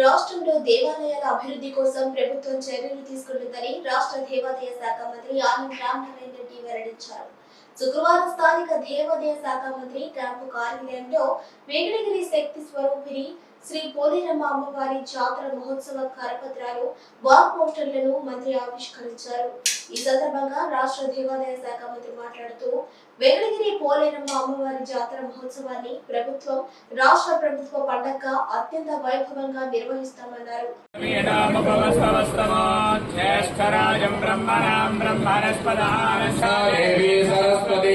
రాష్ట్రంలో దేవాలయాల అభివృద్ధి కోసం ప్రభుత్వం చర్యలు తీసుకుంటుందని రాష్ట్ర దేవాదాయ శాఖ మంత్రి ఆనం రామనారాయణ రెడ్డి వెల్లడించారు. శుక్రవారం స్థానిక దేవాదాయ శాఖ మంత్రి క్యాంపు కార్యాలయంలో వెంకటగిరి శక్తి స్వరూపిణి శ్రీ పోలేరమ్మ అమ్మవారి జాతర మహోత్సవ కరపత్రాలు వాల్ పోస్టర్లను మంత్రి ఆవిష్కరించారు. ఈ సందర్భంగా రాష్ట్ర దేవాదాయ శాఖ మంత్రి మాట్లాడుతూ వెంకటగిరి పోలేరమ్మ అమ్మవారి జాతర మహోత్సవాన్ని ప్రభుత్వం రాష్ట్ర ప్రభుత్వ పండగ అత్యంత వైభవంగా నిర్వహిస్తామన్నారు. సరస్వతి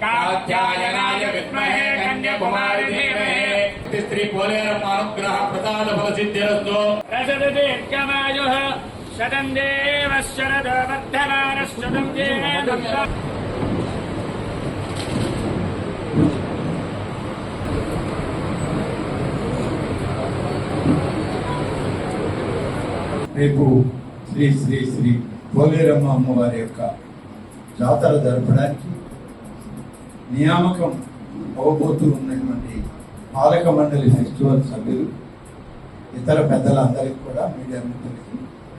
कात्यायनाय विद्महे कन्याकुमारी धीमहि स्त्री पोलेरमानुग्रह प्रसाद फल सिद्धिरस्तु रसदीर्घमायुः शतं देव शरद वर्धमानश्शतं देव రేపు శ్రీ శ్రీ శ్రీ పోలేరమ్మ అమ్మవారి యొక్క జాతర జరపడానికి నియామకం అవబోతూ ఉన్నటువంటి పాలక మండలి ఫెస్టివల్ సభ్యులు ఇతర పెద్దలందరికీ కూడా మీడియా మిత్రులకి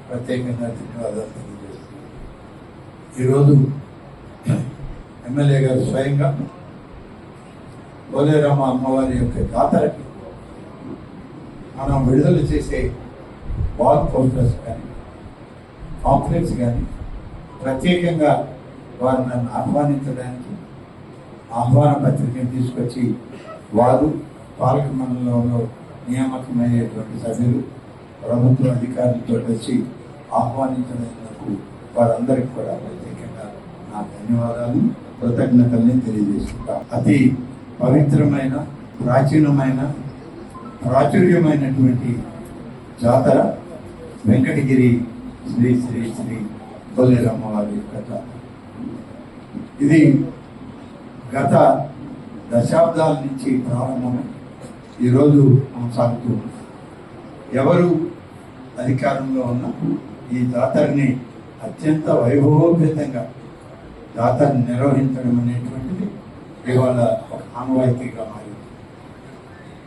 ప్రత్యేకంగా ధన్యవాదాలు తెలియజేస్తున్నాను. ఈరోజు ఎమ్మెల్యే గారు స్వయంగా బోలేరామ అమ్మవారి యొక్క జాతరకి మనం విడుదల చేసే వాల్ పోస్టర్స్ కానీ కాంప్లెక్స్ కానీ ప్రత్యేకంగా వారు నన్ను ఆహ్వానించడానికి ఆహ్వాన పత్రికను తీసుకొచ్చి వారు పాలక మండలంలో నియామకమయ్యేటువంటి సభ్యులు ప్రభుత్వ అధికారులతో వచ్చి ఆహ్వానించినందుకు వారందరికీ కూడా ప్రత్యేకంగా నా ధన్యవాదాలు కృతజ్ఞతల్ని తెలియజేసుకుంటాం. అతి పవిత్రమైన ప్రాచీనమైన ప్రాచుర్యమైనటువంటి జాతర వెంకటగిరి శ్రీ శ్రీ శ్రీ కొల్లేరమ్మ వారి యొక్క జాతర. ఇది గత దశాబ్దాల నుంచి ప్రారంభమై ఈరోజు కొనసాగుతూ ఎవరు అధికారంలో ఉన్న ఈ జాతరని అత్యంత వైభవోపేతంగా జాతరని నిర్వహించడం అనేటువంటిది ఇవాళ ఒక ఆనవాయితీగా మారింది.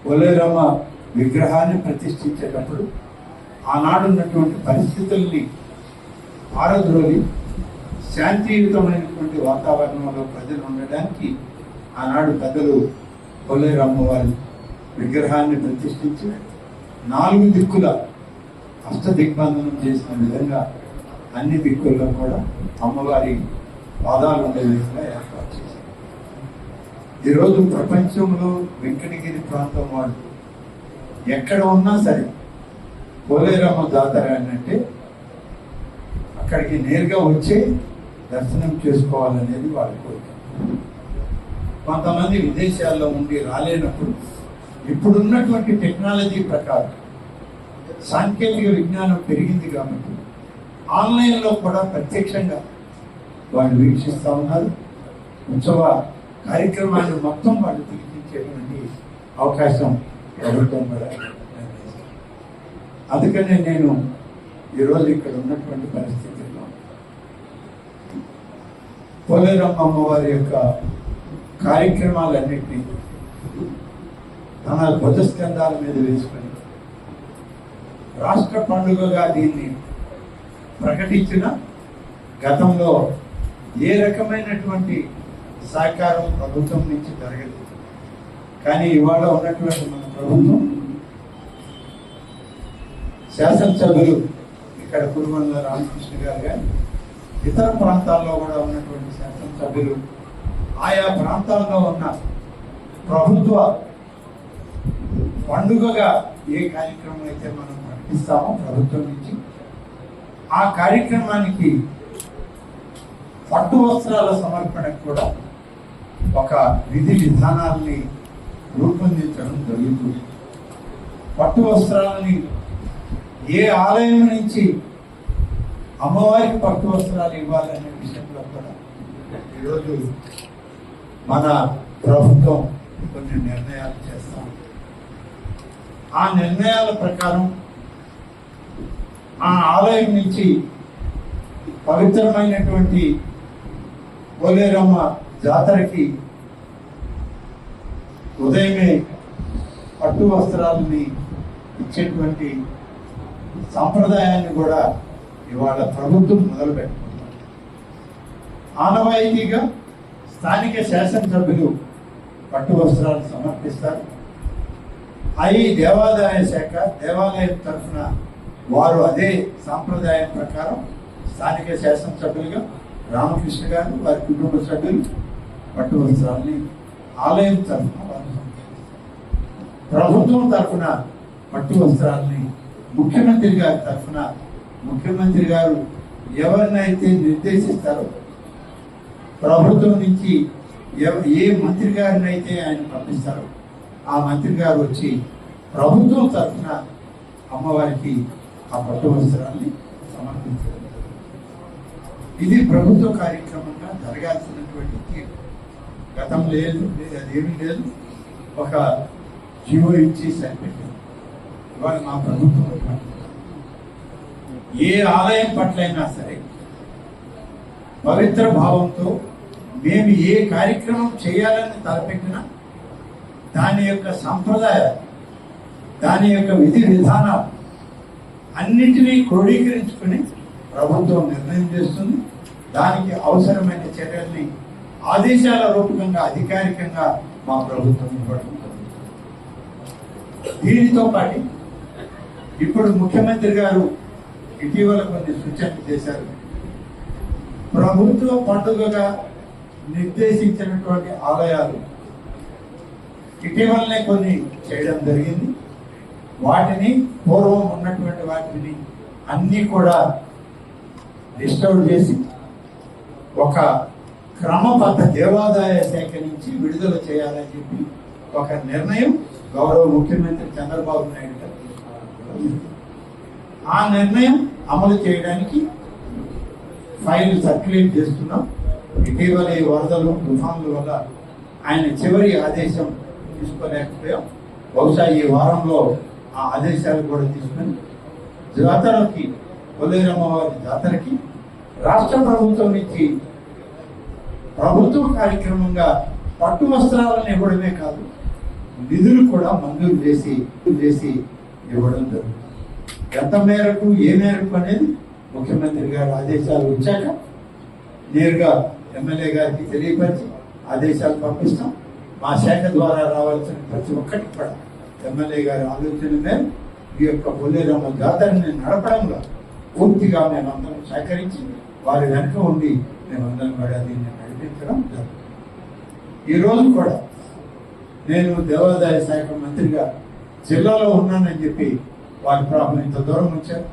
కొల్లేరమ్మ విగ్రహాన్ని ప్రతిష్ఠించేటప్పుడు ఆనాడున్నటువంటి పరిస్థితుల్ని పారద్రోలి శాంతియుతమైనటువంటి వాతావరణంలో ప్రజలు ఉండడానికి ఆనాడు పెద్దలు కొల్లేరమ్మ వారి విగ్రహాన్ని ప్రతిష్ఠించి నాలుగు దిక్కుల అష్ట దిగ్బంధనం చేసిన విధంగా అన్ని దిక్కుల్లో కూడా అమ్మవారి పాదాలు ఉండే విధంగా ఏర్పాటు చేశారు. ఈరోజు ప్రపంచంలో వెంకటగిరి ప్రాంతం వాళ్ళు ఎక్కడ ఉన్నా సరే పోలేరమ్మ జాతర అంటే అక్కడికి నేరుగా వచ్చి దర్శనం చేసుకోవాలనేది వాళ్ళ కోరిక. కొంతమంది విదేశాల్లో ఉండి రాలేనప్పుడు ఇప్పుడున్నటువంటి టెక్నాలజీ ప్రకారం సాంకేతిక విజ్ఞానం పెరిగింది కాబట్టి ఆన్లైన్లో కూడా ప్రత్యక్షంగా వాళ్ళు వీక్షిస్తూ ఉన్నారు. ఉత్సవ కార్యక్రమాన్ని మొత్తం వాళ్ళు తిరిగించేటువంటి అవకాశం ప్రభుత్వం కూడా అందుకనే నేను ఈరోజు ఇక్కడ ఉన్నటువంటి పరిస్థితి పోలేరమ్మ అమ్మవారి యొక్క కార్యక్రమాలన్నింటినీ తన భుజస్కంధాల మీద వేసుకొని రాష్ట్ర పండుగగా దీన్ని ప్రకటించిన గతంలో ఏ రకమైనటువంటి సహకారం ప్రభుత్వం నుంచి జరగదు కానీ ఇవాళ ఉన్నటువంటి మన ప్రభుత్వం శాసనసభ్యులు ఇక్కడ కురుమల్ల రామకృష్ణ గారు కానీ ఇతర ప్రాంతాల్లో కూడా ఉన్నటువంటి శాసనసభ్యులు ఆయా ప్రాంతాల్లో ఉన్న ప్రభుత్వ పండుగగా ఏ కార్యక్రమం అయితే మనం ప్రకటిస్తామో ప్రభుత్వం నుంచి ఆ కార్యక్రమానికి పట్టు వస్త్రాల సమర్పణకు కూడా ఒక విధి విధానాల్ని రూపొందించడం జరుగుతుంది. పట్టు వస్త్రాలని ఏ ఆలయం నుంచి అమ్మవారికి పట్టు వస్త్రాలు ఇవ్వాలనే విషయంలో కూడా ఈరోజు మన ప్రభుత్వం కొన్ని నిర్ణయాలు చేస్తాం. ఆ నిర్ణయాల ప్రకారం ఆ ఆలయం నుంచి పవిత్రమైనటువంటి కోలేరమ్మ జాతరకి ఉదయమే పట్టు వస్త్రాలని ఇచ్చేటువంటి సాంప్రదాయాన్ని కూడా ఇవాళ ప్రభుత్వం మొదలుపెట్టింది. ఆనవాయితీగా స్థానిక శాసనసభ్యులు పట్టు వస్త్రాలు సమర్పిస్తారు. అవి దేవాదాయ శాఖ దేవాలయం తరఫున వారు అదే సాంప్రదాయం ప్రకారం స్థానిక శాసనసభ్యులుగా రామకృష్ణ గారు వారి కుటుంబ సభ్యులు పట్టు వస్త్రాలని ఆలయం తరఫున వారు ప్రభుత్వం తరఫున పట్టు వస్త్రాలని ముఖ్యమంత్రి గారి తరఫున ముఖ్యమంత్రి గారు ఎవరినైతే నిర్దేశిస్తారో ప్రభుత్వం నుంచి ఎవ- ఏ మంత్రి గారిని అయితే ఆయన పంపిస్తారో ఆ మంత్రి గారు వచ్చి ప్రభుత్వం తరఫున అమ్మవారికి ఆ పట్టు వస్త్రాన్ని సమర్పించడం ఇది ప్రభుత్వ కార్యక్రమంగా జరగాల్సినటువంటి తీరు. గతం లేదు లేదు అదేమీ లేదు. ఒక జీవో ఇచ్చి సరిపెట్టారు. ఇవాళ మా ప్రభుత్వం ఏ ఆలయం పట్లైనా సరే పవిత్ర భావంతో మేము ఏ కార్యక్రమం చేయాలని తలపెట్టినా దాని యొక్క సంప్రదాయ దాని యొక్క విధి విధానాలు అన్నింటినీ క్రోడీకరించుకుని ప్రభుత్వం నిర్ణయం చేస్తుంది. దానికి అవసరమైన చర్యల్ని ఆదేశాల రూపకంగా అధికారికంగా మా ప్రభుత్వం ఇవ్వడం దీనితో పాటు ఇప్పుడు ముఖ్యమంత్రి గారు ఇటీవల కొన్ని సూచనలు చేశారు ప్రభుత్వ పండుగగా నిర్దేశించినటువంటి ఆలయాలు ఇటీవలనే కొన్ని చేయడం జరిగింది వాటిని పూర్వం ఉన్నటువంటి వాటిని అన్నీ కూడా డిస్టర్బ్ చేసి ఒక క్రమబద్ధ దేవాదాయ శాఖ నుంచి విడుదల చేయాలని చెప్పి ఒక నిర్ణయం గౌరవ ముఖ్యమంత్రి చంద్రబాబు నాయుడు గారు తీసుకున్నారు. ఆ నిర్ణయం అమలు చేయడానికి ఫైల్ సర్క్యులేట్ చేస్తున్నాం. ఇటీవల ఈ వరదలు తుఫాన్ల వల్ల ఆయన చివరి ఆదేశం తీసుకోలేకపోయాం. బహుశా ఈ వారంలో ఆ ఆదేశాలు కూడా తీసుకొని జాతరకి కొల్లేరమ్మవారి జాతరకి రాష్ట్ర ప్రభుత్వం నుంచి ప్రభుత్వ కార్యక్రమంగా పట్టు వస్త్రాలను ఇవ్వడమే కాదు నిధులు కూడా మంజూరు చేసి చేసి ఇవ్వడం జరుగుతుంది. ఎంత మేరకు ఏ మేరకు అనేది ముఖ్యమంత్రి గారు ఆదేశాలు వచ్చాక నేరుగా ఎమ్మెల్యే గారికి తెలియపరిచి ఆదేశాలు పంపిస్తాం. మా శాఖ ద్వారా రావాల్సిన ప్రతి ఒక్కటి కూడా ఎమ్మెల్యే గారి ఆలోచన మేర ఈ యొక్క బొల్లేరమ్మ జాతరని నడపడంలో పూర్తిగా మేమందరం సహకరించి వారి వెనుక ఉండి మేమందరం కూడా దీన్ని నడిపించడం జరుగుతుంది. ఈరోజు కూడా నేను దేవాదాయ శాఖ మంత్రిగా జిల్లాలో ఉన్నానని చెప్పి వారి ప్రాబ్లం ఇంత దూరం వచ్చారు.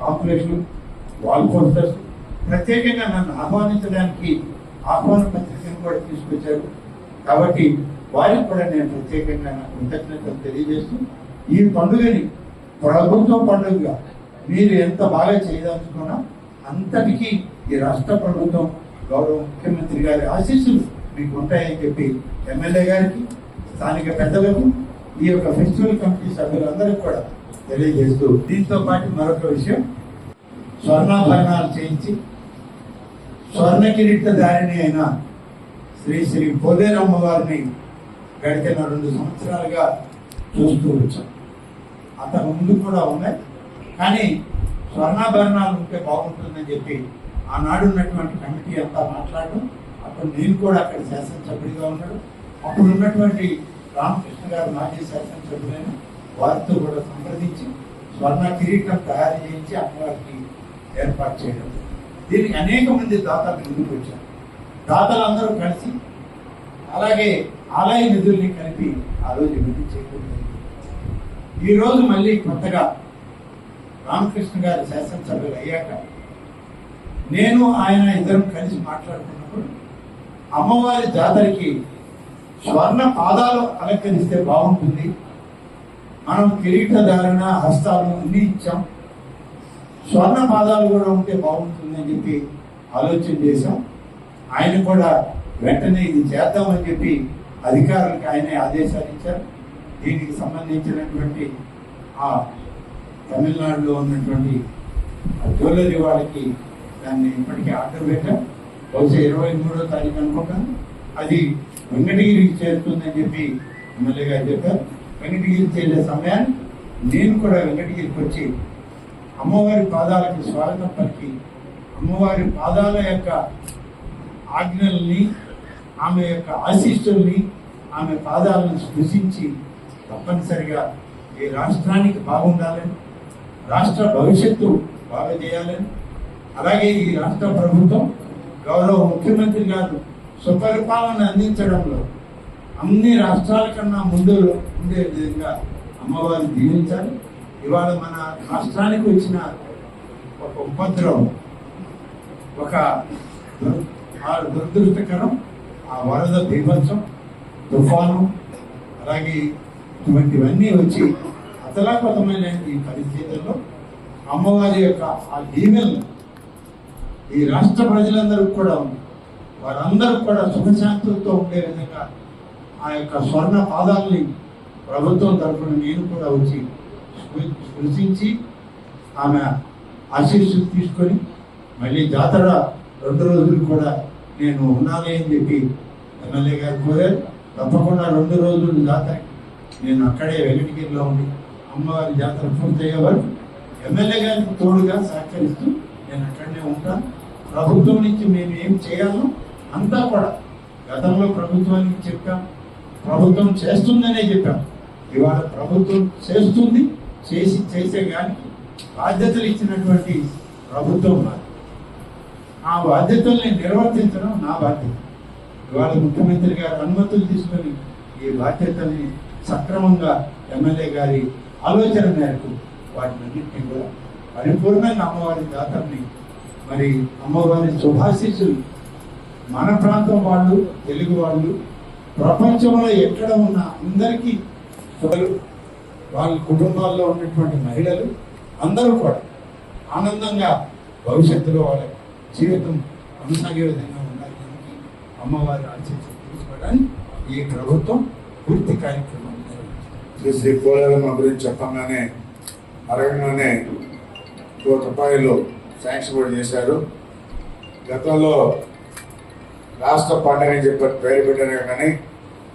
కాంపిటేషన్ వాల్ పోస్టర్స్ ప్రత్యేకంగా నన్ను ఆహ్వానించడానికి ఆహ్వాన పత్రికను కూడా తీసుకొచ్చారు. కాబట్టి వారికి కూడా నేను ప్రత్యేకంగా నా కృతజ్ఞతలు తెలియజేస్తూ ఈ పండుగని ప్రభుత్వ పండుగగా మీరు ఎంత బాగా చేయదలుచుకున్నా అంతటికీ ఈ రాష్ట్ర ప్రభుత్వం గౌరవ ముఖ్యమంత్రి గారి ఆశీస్సులు మీకు ఉంటాయని చెప్పి ఎమ్మెల్యే గారికి స్థానిక పెద్దలకు ఈ యొక్క ఫెస్టివల్ కమిటీ సభ్యులందరికీ కూడా తెలియజేస్తూ దీంతో పాటు మరొక విషయం. స్వర్ణాభరణాలు చేయించి స్వర్ణ కిరీట దారిని అయిన శ్రీ శ్రీ పోలేరమ్మ వారిని గడిచిన రెండు సంవత్సరాలుగా చూస్తూ వచ్చాం. అంతకు ముందు కూడా ఉన్నాయి. కానీ స్వర్ణాభరణాలు ఉంటే బాగుంటుందని చెప్పి ఆనాడు ఉన్నటువంటి కమిటీ అంతా మాట్లాడడం అప్పుడు నేను కూడా అక్కడ శాసనసభ్యుడిగా ఉన్నాడు అప్పుడు ఉన్నటువంటి రామకృష్ణ గారు మాజీ శాసనసభ్యులైన వారితో కూడా సంప్రదించి స్వర్ణ కిరీటం తయారు చేయించి అమ్మవారికి ఏర్పాటు చేయడం. దీనికి అనేక మంది దాతలు ముందుకు వచ్చారు. దాతలందరూ కలిసి అలాగే ఆలయ నిధుల్ని కలిపి ఆ రోజు విధి చేయకూడదు ఈ రోజు మళ్ళీ కొత్తగా రామకృష్ణ గారి శాసనసభ్యులు అయ్యాక నేను ఆయన ఇద్దరం కలిసి మాట్లాడుకున్నప్పుడు అమ్మవారి జాతరకి స్వర్ణ పాదాలు అలంకరిస్తే బాగుంటుంది మనం కిరీట ధారణ హస్తాలు అన్ని ఇచ్చాం. స్వర్ణ పాదాలు కూడా ఉంటే బాగుంటుందని చెప్పి ఆలోచన చేశాం. ఆయన కూడా వెంటనే ఇది చేద్దామని చెప్పి అధికారులకు ఆయనే ఆదేశాలు ఇచ్చారు. దీనికి సంబంధించినటువంటి ఆ తమిళనాడులో ఉన్నటువంటి ఆ జ్యువెలరీ వాళ్ళకి దాన్ని ఇప్పటికీ ఆర్డర్ పెట్టాం. బహుశా ఇరవై మూడో తారీఖు అనుకుంటాను. అది వెంకటగిరికి చేరుతుందని చెప్పి ఎమ్మెల్యే గారు చెప్పారు. వెంకటగిరి చేసే సమయాన్ని నేను కూడా వెంకటగిరికి వచ్చి అమ్మవారి పాదాలకి స్వాగతం పలికి అమ్మవారి పాదాల యొక్క ఆజ్ఞల్ని ఆమె యొక్క ఆశీస్సుల్ని ఆమె పాదాలను స్పృశించి తప్పనిసరిగా ఈ రాష్ట్రానికి బాగుండాలని రాష్ట్ర భవిష్యత్తు బాగా చేయాలని అలాగే ఈ రాష్ట్ర ప్రభుత్వం గౌరవ ముఖ్యమంత్రి గారు సుపరిపాలన అందించడంలో అన్ని రాష్ట్రాల కన్నా ముందు ఉండే విధంగా అమ్మవారిని దీవించాలి. ఇవాళ మన రాష్ట్రానికి వచ్చిన ఒక ఉపద్రవం ఒక దురదృష్టకరం ఆ వరద బీభత్సం తుఫాను అలాగే ఇటువంటివన్నీ వచ్చి అతలాకుతమైన ఈ పరిస్థితుల్లో అమ్మవారి యొక్క ఆ దీవెలను ఈ రాష్ట్ర ప్రజలందరూ కూడా వారందరూ కూడా సుఖశాంతులతో ఉండే విధంగా ఆ యొక్క స్వర్ణ పాదాలని ప్రభుత్వం తరఫున నేను కూడా వచ్చి స్పృశించి ఆమె ఆశీస్సులు తీసుకొని మళ్ళీ జాతర రెండు రోజులు కూడా నేను ఉండాలి అని చెప్పి ఎమ్మెల్యే గారు కోరారు. తప్పకుండా రెండు రోజులు జాతర నేను అక్కడే వెంకటగిరిలో ఉండి అమ్మవారి జాతర పూర్తయ్యే వరకు ఎమ్మెల్యే గారికి తోడుగా సహకరిస్తూ నేను అక్కడనే ఉంటాను ప్రభుత్వం నుంచి మేము ఏం చేయాలో అంతా కూడా గతంలో ప్రభుత్వానికి చెప్పాం. ప్రభుత్వం చేస్తుందనే చెప్పాం. ఇవాళ ప్రభుత్వం చేస్తుంది చేసి చేసే కానీ బాధ్యతలు ఇచ్చినటువంటి ప్రభుత్వం మాది. ఆ బాధ్యతల్ని నిర్వర్తించడం నా బాధ్యత. ఇవాళ ముఖ్యమంత్రి గారు అనుమతులు తీసుకొని ఈ బాధ్యతల్ని సక్రమంగా ఎమ్మెల్యే గారి ఆలోచన మేరకు వాటినన్నింటినీ కూడా పరిపూర్ణంగా అమ్మవారి దాతల్ని మరి అమ్మవారి శుభాశీస్సులు మన ప్రాంతం వాళ్ళు తెలుగు వాళ్ళు ప్రపంచంలో ఎక్కడ ఉన్న అందరికీ వాళ్ళ కుటుంబాల్లో ఉన్నటువంటి మహిళలు అందరూ కూడా ఆనందంగా భవిష్యత్తులో వాళ్ళ జీవితం కొనసాగే విధంగా ఉండాలి అమ్మవారి ఆశీస్సులు తీసుకోవడానికి ఈ ప్రభుత్వం పూర్తి కార్యక్రమం శ్రీ శ్రీ గురించి చెప్పంగానే అరగంగానే కోటి రూపాయలు శాంక్షన్ కూడా చేశారు. గతంలో రాష్ట్ర పండుగ అని చెప్పి పేరు పెట్టారు కానీ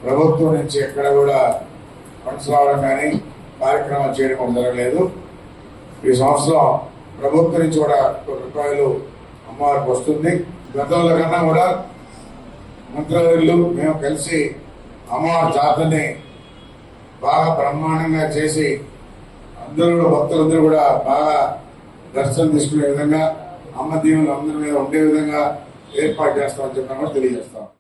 ప్రభుత్వం నుంచి ఎక్కడ కూడా ఫండ్స్ రావడం కానీ కార్యక్రమాలు చేయడం జరగలేదు. ఈ సంవత్సరం ప్రభుత్వం నుంచి కూడా కొన్ని రూపాయలు అమ్మవారికి వస్తుంది. గతంలో కన్నా కూడా మంత్రులు మేము కలిసి అమ్మవారి జాతరని బాగా బ్రహ్మాండంగా చేసి అందరూ భక్తులందరూ కూడా బాగా దర్శనం తీసుకునే విధంగా అమ్మ దీవులు అందరి మీద ఉండే విధంగా ఏర్పాటు చేస్తామని చెప్పినా కూడా తెలియజేస్తాం.